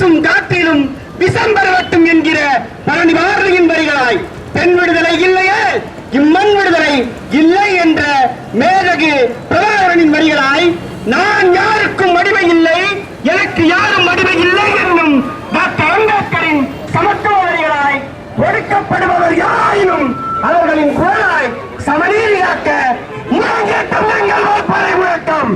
வீசும் காற்றிலும் விஷம் பரவட்டும் என்கிற பழனி பாரதியின் வரிகளாய் பெண் விடுதலை இல்லையே இம்மண் விடுதலை இல்லை என்ற மேதகு பிரபாகரனின் வரிகளாய் நான் யாருக்கும் அடிமை இல்லை எனக்கு யாரும் அடிமை இல்லை என்னும் டாக்டர் அம்பேத்கரின் சமத்துவ வரிகளாய் ஒடுக்கப்படுபவர் யாராயினும் அவர்களின் குரலாய் சமநீதியாக்க முழங்கேட்டம் எங்கள் படை முழக்கம்.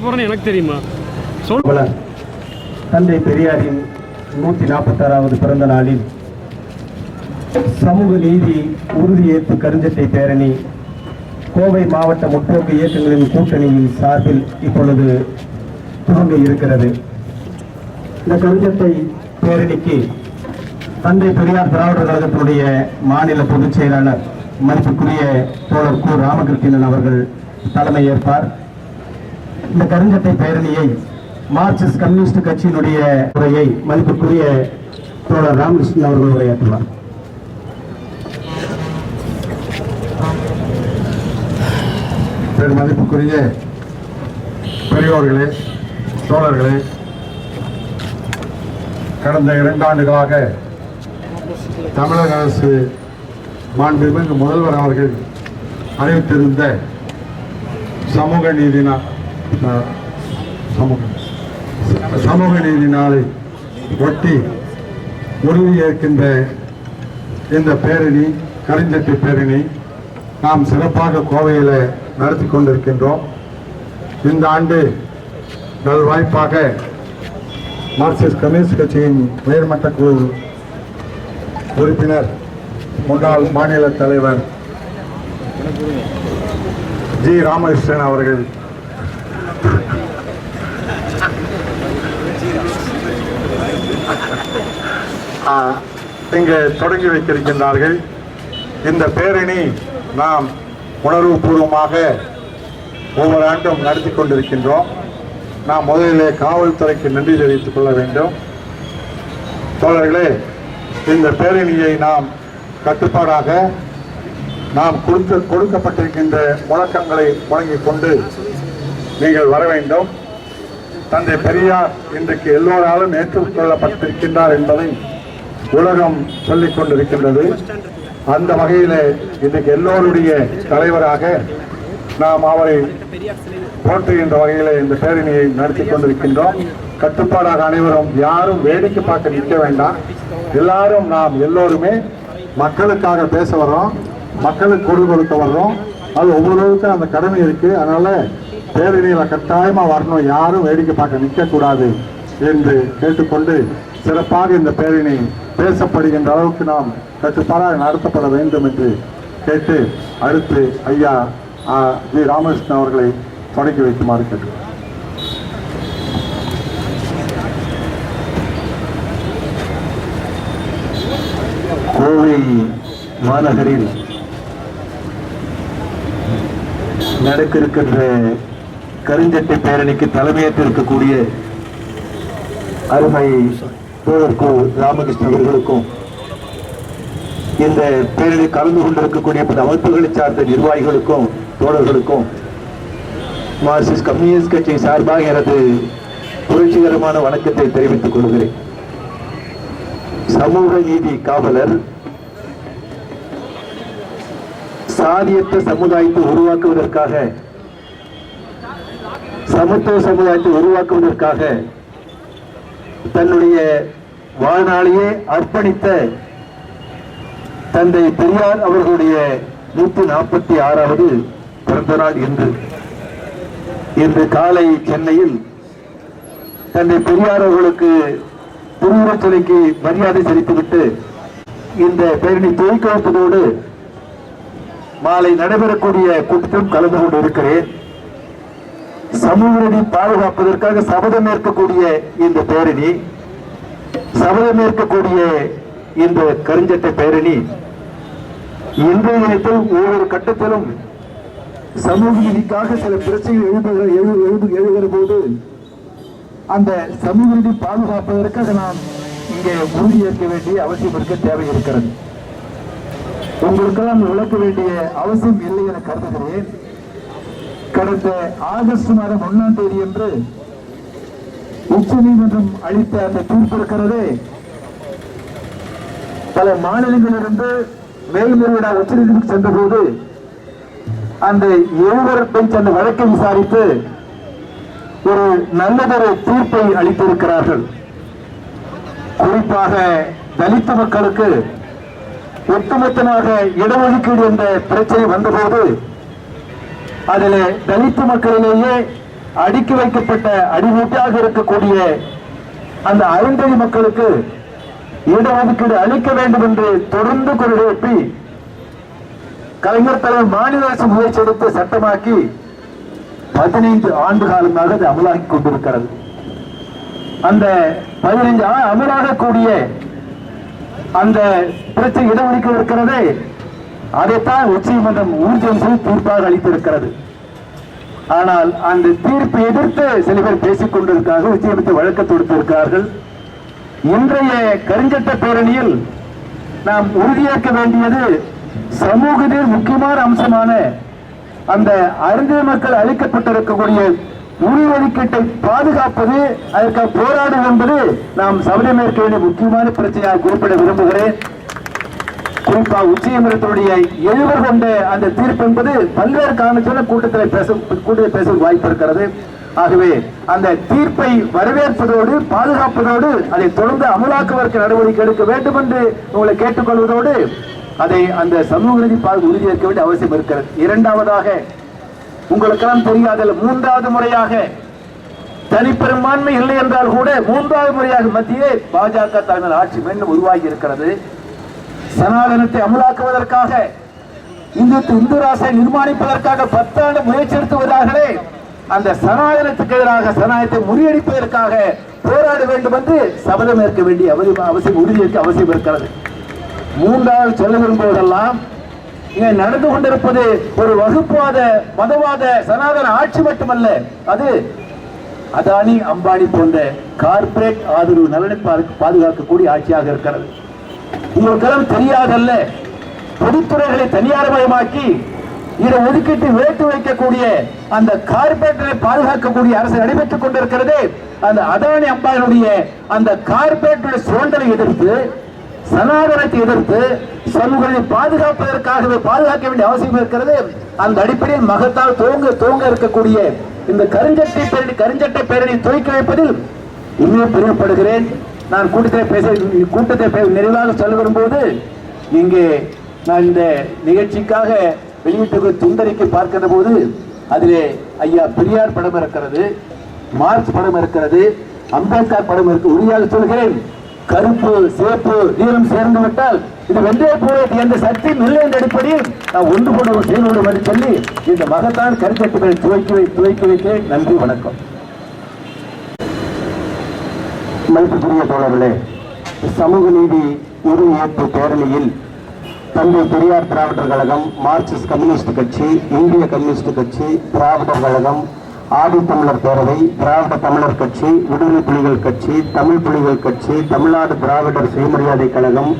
நீ எனக்கு தெரியுமா? தந்தை பெரியாரின் நூத்தி நாற்பத்தாறாவது பிறந்த நாளில் சமூக நீதி உறுதியேற்பு கருஞ்சட்டை பேரணி கோவை மாவட்ட முற்போக்கு இயக்கங்களின் கூட்டணியின் சார்பில் இப்பொழுது துவங்க இருக்கிறது. இந்த கருஞ்சட்டை பேரணிக்கு தந்தை பெரியார் திராவிடர் கழகத்தினுடைய மாநில பொதுச் செயலாளர் மதிப்புக்குரிய தோழர் கு. ராமகிருஷ்ணன் அவர்கள் தலைமை ஏற்பார். இந்த கருஞ்சட்டை பேரணியை மார்க்சிஸ்ட் கம்யூனிஸ்ட் கட்சியினுடைய உரையை மதிப்புக்குரிய தோழர் ராமகிருஷ்ணன் அவர்கள் உரையாற்றுவார். பெரும் மதிப்புக்குரிய பெரியோர்களே தோழர்களே கடந்த இரண்டு ஆண்டுகளாக தமிழக அரசு மாண்புமிகு முதல்வர் அவர்கள் அறிவித்திருந்த சமூக நீதினா சமூக நீதி நாளை ஒட்டி உறுதியேற்கின்ற இந்த பேரணி கரிஞ்சட்டி பேரணி நாம் சிறப்பாக கோவையில் நடத்தி கொண்டிருக்கின்றோம். இந்த ஆண்டு நல்வாய்ப்பாக மார்க்சிஸ்ட் கம்யூனிஸ்ட் கட்சியின் உயர்மட்ட குழு உறுப்பினர் முன்னாள் மாநில தலைவர் ஜி ராமகிருஷ்ணன் அவர்கள் இங்கே தொடங்கி வைத்திருக்கின்றார்கள். இந்த பேரணி நாம் உணர்வுபூர்வமாக ஒவ்வொரு ஆண்டும் நடத்தி கொண்டிருக்கின்றோம். நாம் முதலிலே காவல்துறைக்கு நன்றி தெரிவித்துக் கொள்ள வேண்டும். தோழர்களே இந்த பேரணியை நாம் கட்டுப்பாடாக நாம் கொடுத்து கொடுக்கப்பட்டிருக்கின்ற முழக்கங்களை முழங்கிக் கொண்டு நீங்கள் வர வேண்டும். தந்தை பெரியார் இன்றைக்கு எல்லோராலும் ஏற்றுக்கொள்ளப்பட்டிருக்கின்றார் என்பதை உலகம் சொல்லிக் கொண்டிருக்கின்றது. அந்த வகையில் இன்றைக்கு எல்லோருடைய தலைவராக நாம் அவரை போற்றுகின்ற வகையில் இந்த பேரணியை நடத்தி கொண்டிருக்கின்றோம். கட்டுப்பாடாக அனைவரும் யாரும் வேடிக்கை பார்க்க நிற்க வேண்டாம். எல்லாரும் நாம் எல்லோருமே மக்களுக்காக பேச வர்றோம். மக்களுக்கு கொடு கொடுக்க வர்றோம். அது ஒவ்வொருவருக்கும் அந்த கடமை இருக்கு. அதனால பேரணியில் கட்டாயமா வரணும். யாரும் வேடிக்கை பார்க்க நிற்கக்கூடாது என்று கேட்டுக்கொண்டு சிறப்பாக இந்த பேரணி பேசப்படுகின்ற அளவுக்கு நாம் கட்டுப்பாடாக நடத்தப்பட வேண்டும் என்று கேட்டு அடுத்து ஐயா ஜி ராமகிருஷ்ணன் அவர்களை தொடங்கி வைக்குமாறு கேட்டு கோவை மாநகரில் நடக்க இருக்கின்ற கருஞ்சட்டை பேரணிக்கு தலைமையேற்றிருக்கக்கூடிய அருமை தோழர் ராமகிருஷ்ணன் அவர்களுக்கும் இந்த பேரணியில் கலந்து கொண்டிருக்கக்கூடிய பல அமைப்புகளை சார்ந்த நிர்வாகிகளுக்கும் தோழர்களுக்கும் மார்க்சிஸ்ட் கம்யூனிஸ்ட் கட்சி சார்பாக எனது புரட்சிகரமான வணக்கத்தை தெரிவித்துக் கொள்கிறேன். சமூக நீதி காவலர் சாதியற்ற சமுதாயத்தை உருவாக்குவதற்காக சமத்துவ சமுதாயத்தை உருவாக்குவதற்காக தன்னுடைய வாழ்நாளையே அர்ப்பணித்த தந்தை பெரியார் அவர்களுடைய நூத்தி நாற்பத்தி ஆறாவது பிறந்த நாள் இன்று. இன்று காலை சென்னையில் தந்தை பெரியார் அவர்களுக்கு திருவுருவச் சிலைக்கு மரியாதை செலுத்திவிட்டு இந்த பேரணி துவக்கி வைப்பதோடு மாலை நடைபெறக்கூடிய கூட்டத்திலும் கலந்து கொண்டு இருக்கிறேன் சமூக நீதி பாதுகாப்பதற்காக சபதம் ஏற்கக்கூடிய இந்த பேரணி சபதம் ஏற்கக்கூடிய இந்த கருஞ்சட்டை பேரணி இன்றைய தினத்தில் ஒவ்வொரு கட்டத்திலும் சமூக நீதிக்காக சில பிரச்சனைகள் எழுதுகிற எழு எழுது எழுகிற போது அந்த சமூக நீதி பாதுகாப்பதற்காக நாம் இங்கே உறுதியேற்க வேண்டிய அவசியம் இருக்க தேவை இருக்கிறது உங்களுக்கெல்லாம் விளக்க வேண்டிய அவசியம் இல்லை என கருதுகிறேன். கடந்த ஆகஸ்ட் மாதம் ஒன்னாம் தேதி என்று உச்ச நீதிமன்றம் அளித்த அந்த தீர்ப்பு இருக்கிறது. பல மாநிலங்களிலிருந்து மேல்முறையீடா உச்ச நீதிமன்றம் சென்றபோது அந்த எழுவர் பெஞ்ச் அந்த வழக்கை விசாரித்து ஒரு நல்லதொரு தீர்ப்பை அளித்திருக்கிறார்கள். குறிப்பாக தலித்த மக்களுக்கு ஒட்டுமொத்தமாக இடஒதுக்கீடு என்ற பிரச்சனை வந்தபோது அதில் தலித்து மக்களிலேயே அடுக்கி வைக்கப்பட்ட அடிமூட்டாக இருக்கக்கூடிய அந்த அருந்ததி மக்களுக்கு இடஒதுக்கீடு அளிக்க வேண்டும் என்று தொடர்ந்து குரல் எழுப்பி கலைஞர் தலைவர் மாநில அரசு முயற்சி எடுத்து சட்டமாக்கி பதினைந்து ஆண்டு காலமாக அது அமலாகி கொண்டிருக்கிறது. அந்த பதினைந்து அமலாகக்கூடிய அந்த பிரச்சனை இடஒதுக்கீடு இருக்கிறதே அதைத்தான் உச்சநீதிமன்றம் ஊர்ஜியம் செய்து தீர்ப்பாக அளித்திருக்கிறது. ஆனால் அந்த தீர்ப்பை எதிர்த்து சில பேர் பேசிக் கொண்டதற்காக உச்சநீதிமன்றத்தை வழக்கு தொடுத்திருக்கிறார்கள் இன்றைய கருஞ்சட்ட பேரணியில் நாம் உறுதியேற்க வேண்டியது சமூகத்தில் முக்கியமான அம்சமான அந்த அருந்ததி மக்கள் அளிக்கப்பட்டிருக்கக்கூடிய உரி ஒதுக்கீட்டை பாதுகாப்பது அதற்காக போராடுவது என்பது நாம் சபதமேற்க வேண்டிய முக்கியமான பிரச்சனையாக குறிப்பிட விரும்புகிறேன். மற்றும் உச்சநீதிமன்றத்தினுடைய எழுவர் கொண்ட அந்த தீர்ப்பு என்பது பல்வேறு காரணத்தால கூட்டத்தில் பேச கூட்டத்தில் பேச வாய்ப்பு இருக்கிறது ஆகவே அந்த தீர்ப்பை வரவேற்பதோடு பாதுகாப்பதோடு அதை தொடர்ந்து அமலாக்குவதற்கு நடவடிக்கை எடுக்க வேண்டும் என்று உங்களை கேட்டுக்கொள்வதோடு அதை அந்த சமூக நீதி பாது உறுதியேற்க வேண்டிய அவசியம் இருக்கிறது. இரண்டாவதாக உங்களுக்கெல்லாம் தெரியாத மூன்றாவது முறையாக தனிப்பெரும்பான்மை இல்லை என்றால் கூட மூன்றாவது முறையாக மத்தியே பாஜக தலைமையில் ஆட்சி மீண்டும் உருவாகி இருக்கிறது. சனாதனத்தை அமலாக்குவதற்காக இந்து இந்து ராசை நிர்மாணிப்பதற்காக பத்தாண்டு முயற்சி எடுத்துவதாகவே அந்த சனாதனத்துக்கு எதிராக சனாதனத்தை முறியடிப்பதற்காக போராட வேண்டும் என்று சபதம் ஏற்க வேண்டிய அவசியம் அவசியம் உறுதியேற்க அவசியம் இருக்கிறது. மூன்றாவது சொல்ல விரும்புவதெல்லாம் இங்கே நடந்து கொண்டிருப்பது ஒரு வகுப்புவாத மதவாத சனாதன ஆட்சி மட்டுமல்ல அது அதானி அம்பானி போன்ற கார்ப்பரேட் ஆதரவு நலனை பாதுகாக்கக்கூடிய ஆட்சியாக இருக்கிறது. உங்களுக்கெல்லாம் தெரியாதல்ல. பொதுத்துறைகளை தனியார்மயமாக்கி இதை ஒதுக்கிட்டு வேட்டு வைக்கக்கூடிய அந்த கார்பரேட்டரை பாதுகாக்கக்கூடிய அரசு நடைபெற்றுக் கொண்டிருக்கிறது. அந்த அதானி அம்பானியுடைய அந்த கார்பரேட்டுடைய சுதந்திரை எதிர்த்து சனாதனத்தை எதிர்த்து சமூகங்களை பாதுகாப்பதற்காகவே பாதுகாக்க வேண்டிய அவசியம் இருக்கிறது. அந்த அடிப்படையில் மகத்தால் தூங்க தூங்க இருக்கக்கூடிய இந்த கருஞ்சட்டை பேரணி கருஞ்சட்டை பேரணி துவக்கி வைப்பதில் இன்னும் பெருமைப்படுகிறேன். நான் கூட்டத்தில் பேச கூட்டத்தை நிறைவாக சொல்ல வரும்போது இங்கே நான் இந்த நிகழ்ச்சிக்காக வெளியிட்டு துந்தரிக்கு பார்க்கிற போது அதிலே ஐயா பெரியார் படம் இருக்கிறது மார்க்ஸ் படம் இருக்கிறது அம்பேத்கர் படம் இருக்கு. உறுதியாக சொல்கிறேன் கருப்பு சிவப்பு நீளம் சேர்ந்து விட்டால் இது வெந்தய போவது என்ற சக்தியும் இல்லை என்ற அடிப்படையில் நான் ஒன்று கூட செயலோடு என்று சொல்லி இந்த மகத்தான் கருத்தட்டுகளை துவக்கி துவக்கி வைக்கிறேன் நன்றி வணக்கம். மதிப்புக்குரிய தோழர்களே சமூக நீதி உறுதியேற்பு பேரணியில் தந்தை பெரியார் திராவிடர் கழகம் மார்க்சிஸ்ட் கம்யூனிஸ்ட் கட்சி இந்திய கம்யூனிஸ்ட் கட்சி திராவிடர் கழகம் ஆதித்தமிழர் பேரவை திராவிட தமிழர் கட்சி விடுதலை புலிகள் கட்சி தமிழ் புலிகள் கட்சி தமிழ்நாடு திராவிடர் சுயமரியாதை கழகம்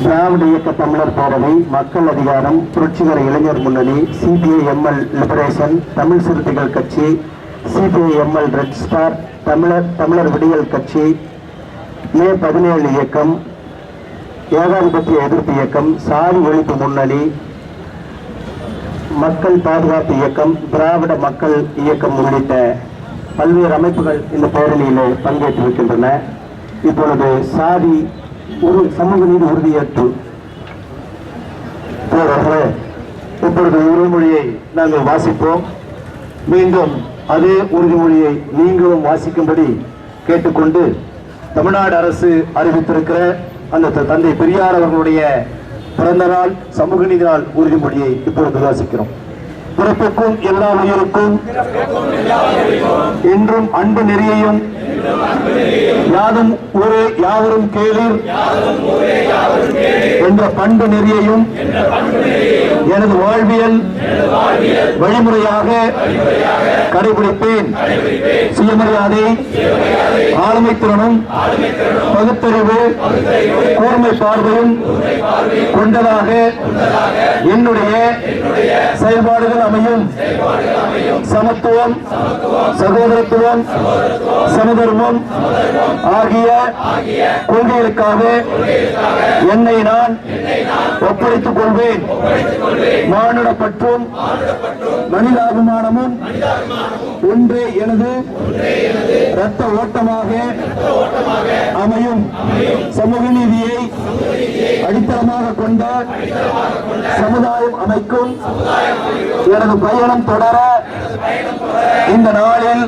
திராவிட இயக்க தமிழர் பேரவை மக்கள் அதிகாரம் புரட்சிகர இளைஞர் முன்னணி CPI ML liberation Tamil Siruthaigal கட்சி சிபிஐஎம்எல் ரெட் ஸ்டார் தமிழர் தமிழர் விடியல் கட்சி மே பதினேழு இயக்கம் ஏகாதிபத்திய எதிர்ப்பு இயக்கம் சாதி ஒழிப்பு முன்னணி மக்கள் பாதுகாப்பு இயக்கம் திராவிட மக்கள் இயக்கம் உள்ளிட்ட பல்வேறு அமைப்புகள் இந்த பேரணியிலே பங்கேற்றிருக்கின்றன. இப்பொழுது சாதி ஒரு சமூக நீதி உறுதியேற்று தோழர்களே இப்பொழுது உறுதிமொழியை நாங்கள் வாசிப்போம். மீண்டும் அதே உறுதிமொழியை நீங்களும் வாசிக்கும்படி கேட்டுக்கொண்டு தமிழ்நாடு அரசு அறிவித்திருக்கிற அந்த த- தந்தை பெரியார் அவர்களுடைய பிறந்த நாள் சமூக நீதி நாள் உறுதிமொழியை இப்பொழுது வாசிக்கிறோம். பிறப்புக்கும் எல்லா உயிருக்கும் என்றும் அன்பு நெறியையும் யாதும் ஊரே யாவரும் கேளீர் என்ற பண்பு நெறியையும் எனது வாழ்வியல் வழிமுறையாக கடைபிடிப்பேன். சுயமரியாதை ஆளுமை திறனும் பகுத்தறிவு கூர்மை பார்வையும் கொண்டதாக என்னுடைய செயல்பாடுகள் அமையும். சமத்துவம் சகோதரத்துவம் சமதர்மம் ஆகிய கொள்கைகளுக்காக என்னை நான் ஒப்படைத்துக் கொள்வேன். மானுட பற்றும் மனிதாபிமானமும் ஒன்று எனது இரத்த ஓட்டமாக அமையும். சமூக நீதியை அடித்தளமாக கொண்ட சமுதாயம் அமைக்கும் எனது பயணம் தொடர இந்த நாளில்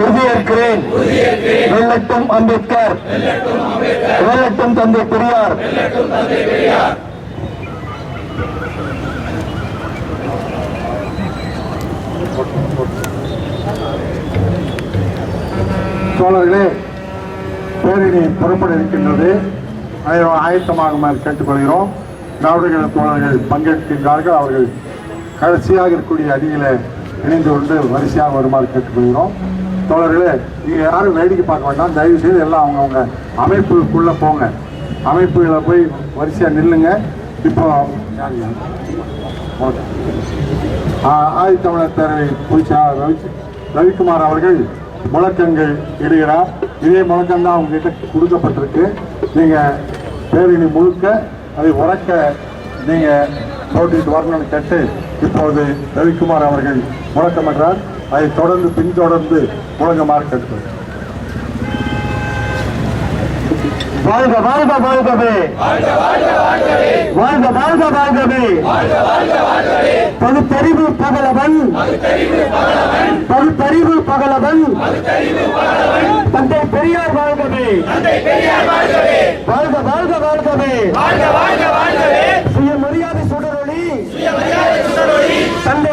உறுதியேற்கிறேன். வெல்லட்டும் அம்பேத்கர். வெல்லட்டும் தந்தை பெரியார். தோழர்களே பேரணி புறப்பட இருக்கின்றது. ஆயத்தமாகுமாறு கேட்டுக்கொள்கிறோம். நாடுகள தோழர்கள் பங்கேற்கின்றார்கள். அவர்கள் கடைசியாக இருக்கக்கூடிய அடியில இணைந்து கொண்டு வரிசையாக வருமாறு கேட்டுக்கொள்கிறோம். தோழர்களே நீங்கள் யாரும் வேடிக்கை பார்க்க வேண்டாம். தயவு செய்து எல்லாம் அவங்கவுங்க அமைப்புக்குள்ளே போங்க. அமைப்புகளை போய் வரிசையாக நில்லுங்க. இப்போ ஓகே. ஆதித்தமிழர் பேரவை பொதுச்செயலாளர் ரவி ரவிக்குமார் அவர்கள் முழக்கங்கள் இடுகிறார். இதே முழக்கம் தான் உங்ககிட்ட கொடுக்கப்பட்டிருக்கு. நீங்கள் பேரணி முழுக்க அதை உறக்க நீங்கள் போட்டிட்டு வரணும்னு கேட்டு இப்போது ரவிக்குமார் அவர்கள் முழக்கமிடுறார். அதை தொடர்ந்து பின்தொடர்ந்து முழங்குமாறு கேட்டுக்கொள்கிறேன் வாழ்க வாழ்க வாழ்கவே. வாழ்க வாழ்க வாழ்கவே. பகுத்தறிவு பகலவன். பகுத்தறிவு பகலவன். தந்தை பெரியார் வாழ்கவே. வாழ்க வாழ்க வாழ்கவே. சுயமரியாதை சுடரொளி. தந்தை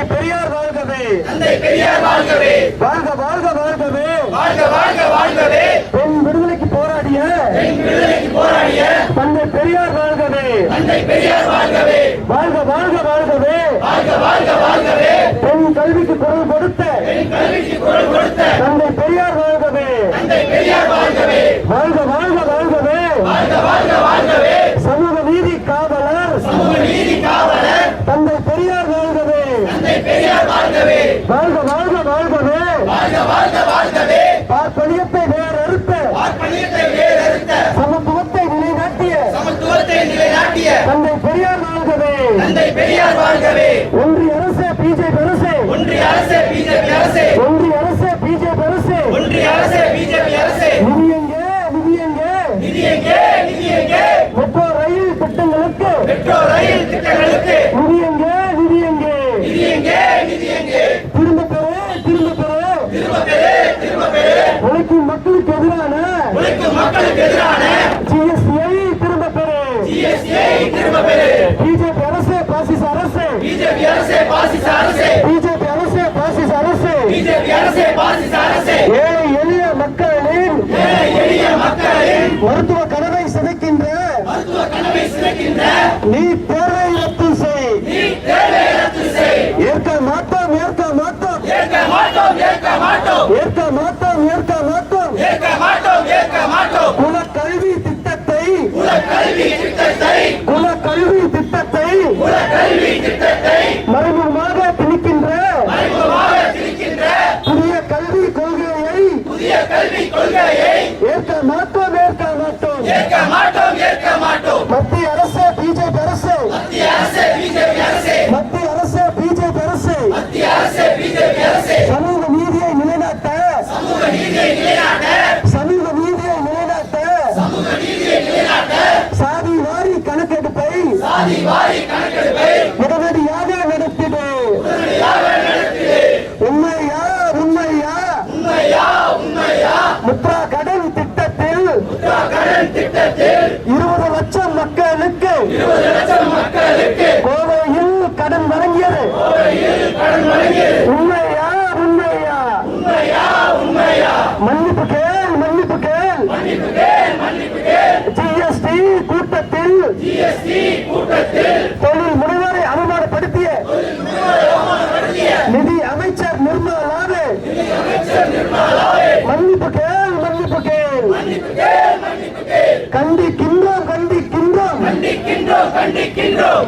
தந்தை பெரியார் வாழ்கவே. வாழ்க வாழ்க வாழ்கவே. வாழ்க வாழ்க வாழ்கவே. பெண் விடுதலைக்கு போராடிய பெண் விடுதலைக்கு போராடிய தந்தை பெரியார் வாழ்கவே. தந்தை பெரியார் வாழ்கவே. வாழ்க வாழ்க வாழ்கவே. வாழ்க வாழ்க வாழ்கவே. பெண் கல்விக்கு குரல் கொடுத்த பெண் வாழ்க வாழ்கவே பார்ப்பனியத்தை வேறறுத்த. சமத்துவத்தை நிலைநாட்டிய. தந்தை பெரியார் வாழ்கவே. ஒன்றிய அரசு பிஜேபி அரசு. ஒன்றிய அரசு பிஜேபி அரசு. ஒன்றிய அரசு பிஜேபி அரசு. ஒன்றிய அரசு பிஜேபி அரசு. நிதி எங்கே நிதி எங்கே? நிதி எங்கே நிதி எங்கே? மெட்ரோ ரயில் திட்டங்களுக்கு. மெட்ரோ ரயில் திட்டங்களுக்கு. நிதி எங்கே நிதி எங்கே நிதி எங்கே நிதி எங்கே திரும்ப பெறு திரும்ப பெறு திரும்ப பெரு திரும்ப பெரு உழைக்கும் மக்களுக்கு எதிரான உழைக்கும் மக்களுக்கு எதிரான ஜிஎஸ்டியை திரும்ப பெறு. ஜிஎஸ்டியை திரும்ப பெரு பிஜேபி அரசு பாசிச அரசு. பிஜேபி அரசு பாசிச அரசு. பிஜேபி அரசு பாசிச அரசு. பிஜேபி அரசு பாசிச அரசு. ஏழை எளிய மக்களின் ஏழை எளிய மக்களின் மருத்துவ கனவை சிதைக்கின்ற மருத்துவ கனவை சிதைக்கின்ற நீட் தேர்வை ரத்து செய். நீ தேவை ரத்து செய். ஏற்க மாட்டோம் ஏற்க மாட்டோம். ஏற்க மாட்டோம் ஏற்க மாட்டோம். ஏற்க மாட்டோம் ஏற்க மாட்டோம் ஏற்க மாட்டோம் ஏற்க மாட்டோம் குல கல்வி திட்டத்தை குல கல்வி திட்டத்தை குல கல்வி திட்டத்தை மறைமுகமாக திணிக்கின்ற புதிய கல்வி கொள்கையை புதிய கல்விக் கொள்கையை ஏற்க மாட்டோம் ஏற்க மாட்டோம். ஏற்க மாட்டோம் ஏற்க மாட்டோம். மத்திய அரசு பிஜேபி அரசு. மத்திய அரசு பிஜேபி அரசு. மத்திய உடனடியாக நடத்திடு. உண்மையா உண்மையா? கடன் திட்டத்தில் இருபது லட்சம் மக்களுக்கு கோவையில் கடன் வழங்கியது. உண்மையா உண்மையா? மன்னிப்பு கே தொழில் முனைவோரை அவமானப்படுத்திய நிதி அமைச்சர் நிர்மலாவே மன்னிப்பு கேள் மன்னிப்பு கேள். கண்டிக்கின்றோம் கண்டிக்கின்றோம்.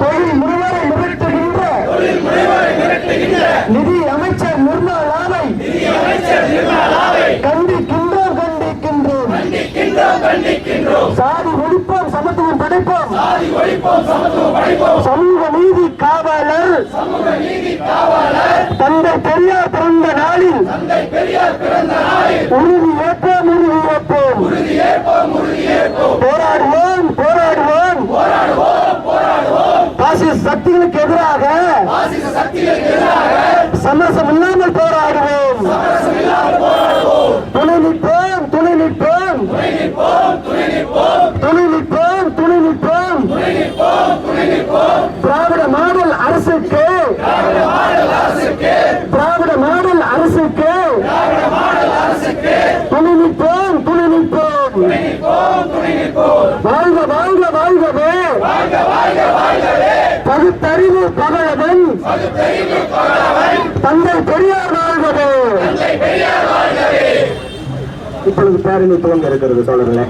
தொழில் முனைவோரை மிரட்டுகின்ற நிதி அமைச்சர் நிர்மலாவை கண்டிக்கின்றோம் கண்டிக்கின்றோம். சாதி ஒழிப்போம் சமூக நீதி காவலர் தந்தை பெரியார் பிறந்த நாளில் உறுதி ஏற்போம் உறுதி ஏற்போம். போராடுவோம் போராடுவோம். பாசிச சக்திகளுக்கு எதிராக சமரசம் இல்லாமல் போராடுவோம். துணை நிற்போம் துணை நிற்போம். துணை நிற்போம் துணை நிற்போம். திராவிட மாடல் அரசுக்கு. திராவிட மாடல் அரசுக்கு. துணை நிற்போம் துணை நிற்போம். வாழ்க வாழ்க வாழ்கவே. பகுத்தறிவு பகலவன். தந்தை பெரியார் வாழ்கவே. இப்பொழுது பேரணி துவங்க இருக்கிறது தோழர்களே.